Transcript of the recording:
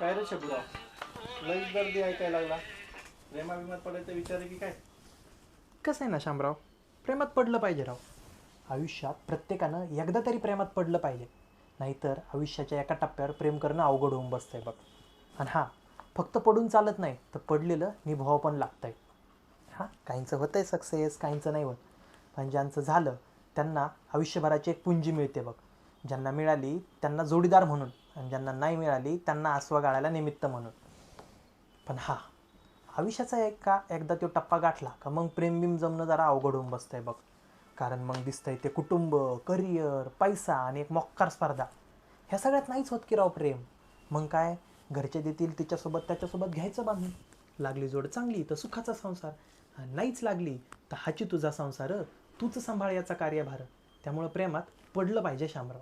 काय रे शबुराव लईच गर्दी ऐकायला लागला. प्रेमा विमात पडायचं विचार की काय? कसं आहे ना शामराव? प्रेमात पडलं पाहिजे राव. आयुष्यात प्रत्येकानं एकदा तरी प्रेमात पडलं पाहिजे. नाहीतर आयुष्याच्या एका टप्प्यावर प्रेम करणं अवघड होऊन बसतंय बघ. आणि हां फक्त पडून चालत नाही तर पडलेलं निभाव पण लागतंय. हां काहींचं होतं आहे सक्सेस काहींचं नाही होत. पण ज्यांचं झालं त्यांना आयुष्यभराची एक पुंजी मिळते बघ. ज्यांना मिळाली त्यांना जोडीदार म्हणून. आणि ज्यांना नाही मिळाली त्यांना आसवा गाळायला निमित्त म्हणून. पण हा आयुष्याचा एक का एकदा तो टप्पा गाठला का मग प्रेम बिम जमणं जरा अवघड होऊन बसतंय बघ. कारण मग दिसतंय ते कुटुंब करिअर पैसा आणि एक मोक्कार स्पर्धा. ह्या सगळ्यात नाहीच होत की राव प्रेम. मग काय? घरचे देतील तिच्यासोबत त्याच्यासोबत घ्यायचं बांधून. लागली जोड चांगली तर सुखाचा संसार. नाहीच लागली तर हाची तुझा संसार. तूच सांभाळ याचा कार्यभार. त्यामुळं प्रेमात पडलं पाहिजे शामराव.